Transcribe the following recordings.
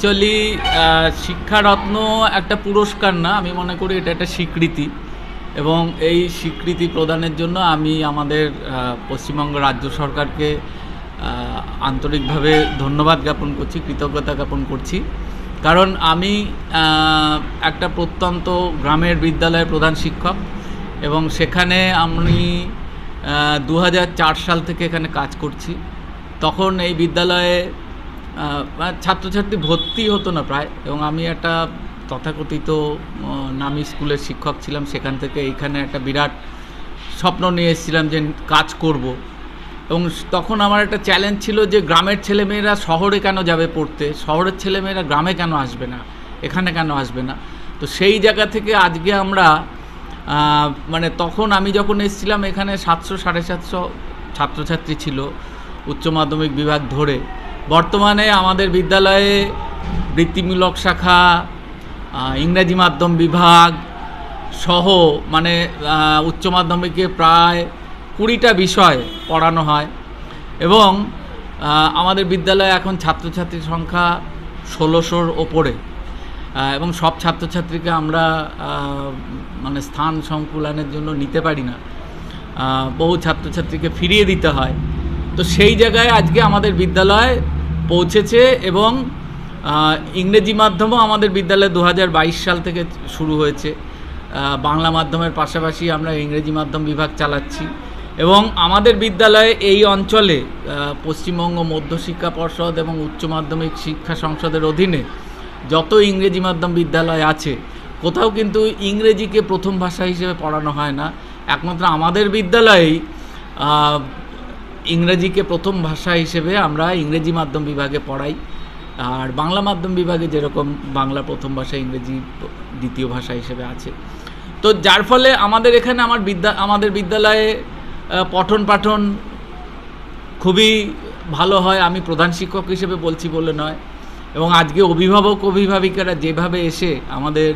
Actually Shiksharatna একটা পুরস্কার না, আমি মনে করি এটা একটা স্বীকৃতি। এবং এই স্বীকৃতি প্রদানের জন্য আমি আমাদের পশ্চিমবঙ্গ রাজ্য সরকারকে আন্তরিকভাবে ধন্যবাদ জ্ঞাপন করছি, কৃতজ্ঞতা জ্ঞাপন করছি। কারণ আমি একটা প্রত্যন্ত গ্রামের বিদ্যালয়ের প্রধান শিক্ষক এবং সেখানে আমি দু হাজার চার সাল থেকে এখানে কাজ করছি। তখন এই বিদ্যালয়ে ছাত্রছাত্রী ভর্তি হতো না প্রায়। এবং আমি একটা তথাকথিত নামী স্কুলের শিক্ষক ছিলাম। সেখান থেকে এইখানে একটা বিরাট স্বপ্ন নিয়ে এসেছিলাম যে কাজ করব। এবং তখন আমার একটা চ্যালেঞ্জ ছিল যে গ্রামের ছেলেমেয়েরা শহরে কেন যাবে পড়তে? শহরের ছেলেমেয়েরা গ্রামে কেন আসবে না? এখানে কেন আসবে না? তো সেই জায়গা থেকে আজকে আমরা মানে তখন আমি যখন এসেছিলাম এখানে সাতশো সাড়ে সাতশো ছাত্রছাত্রী ছিল উচ্চ মাধ্যমিক বিভাগ ধরে। বর্তমানে আমাদের বিদ্যালয়ে বৃত্তিমূলক শাখা ইংরাজি মাধ্যম বিভাগ সহ মানে উচ্চ মাধ্যমিকে প্রায় কুড়িটা বিষয় পড়ানো হয় এবং আমাদের বিদ্যালয়ে এখন ছাত্রছাত্রীর সংখ্যা ষোলোশোর ওপরে। এবং সব ছাত্রছাত্রীকে আমরা মানে স্থান সংকুলানের জন্য নিতে পারি না। বহু ছাত্রছাত্রীকে ফিরিয়ে দিতে হয়। তো সেই জায়গায় আজকে আমাদের বিদ্যালয় পৌঁছেছে এবং ইংরেজি মাধ্যমও আমাদের বিদ্যালয়ে দু হাজার বাইশ সাল থেকে শুরু হয়েছে। বাংলা মাধ্যমের পাশাপাশি আমরা ইংরেজি মাধ্যম বিভাগ চালাচ্ছি। এবং আমাদের বিদ্যালয়ে এই অঞ্চলে পশ্চিমবঙ্গ মধ্যশিক্ষা পর্ষদ এবং উচ্চ মাধ্যমিক শিক্ষা সংসদের অধীনে যত ইংরেজি মাধ্যম বিদ্যালয় আছে, কোথাও কিন্তু ইংরেজিকে প্রথম ভাষা হিসেবে পড়ানো হয় না। একমাত্র আমাদের বিদ্যালয়েই ইংরেজিকে প্রথম ভাষা হিসেবে আমরা ইংরেজি মাধ্যম বিভাগে পড়াই। আর বাংলা মাধ্যম বিভাগে যেরকম বাংলা প্রথম ভাষা, ইংরেজি দ্বিতীয় ভাষা হিসেবে আছে। তো যার ফলে আমাদের এখানে আমার বিদ্যা, আমাদের বিদ্যালয়ে পঠন পাঠন খুবই ভালো হয়। আমি প্রধান শিক্ষক হিসেবে বলছি বলে নয়। এবং আজকে অভিভাবক, অভিভাবিকারা যেভাবে এসে আমাদের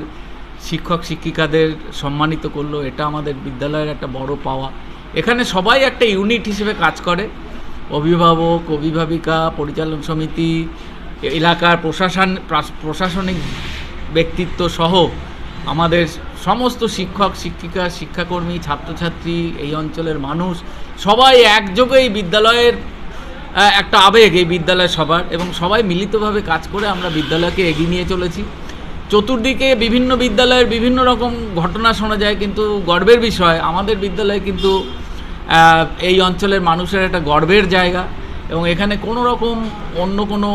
শিক্ষক, শিক্ষিকাদের সম্মানিত করল, এটা আমাদের বিদ্যালয়ের একটা বড় পাওয়া। এখানে সবাই একটা ইউনিট হিসেবে কাজ করে। অভিভাবক, অভিভাবিকা, পরিচালন সমিতি, এলাকার প্রশাসন প্রশাসনিক ব্যক্তিত্ব সহ আমাদের সমস্ত শিক্ষক, শিক্ষিকা, শিক্ষাকর্মী, ছাত্রছাত্রী, এই অঞ্চলের মানুষ সবাই একযোগে এই বিদ্যালয়ের একটা আবেগ এই বিদ্যালয় সবার এবং সবাই মিলিতভাবে কাজ করে আমরা বিদ্যালয়কে এগিয়ে নিয়ে চলেছি। চতুর্দিকে বিভিন্ন বিদ্যালয়ের বিভিন্ন রকম ঘটনা শোনা যায়, কিন্তু গর্বের বিষয়, আমাদের বিদ্যালয়ে কিন্তু এই অঞ্চলের মানুষের একটা গর্বের জায়গা এবং এখানে কোনো রকম অন্য কোনো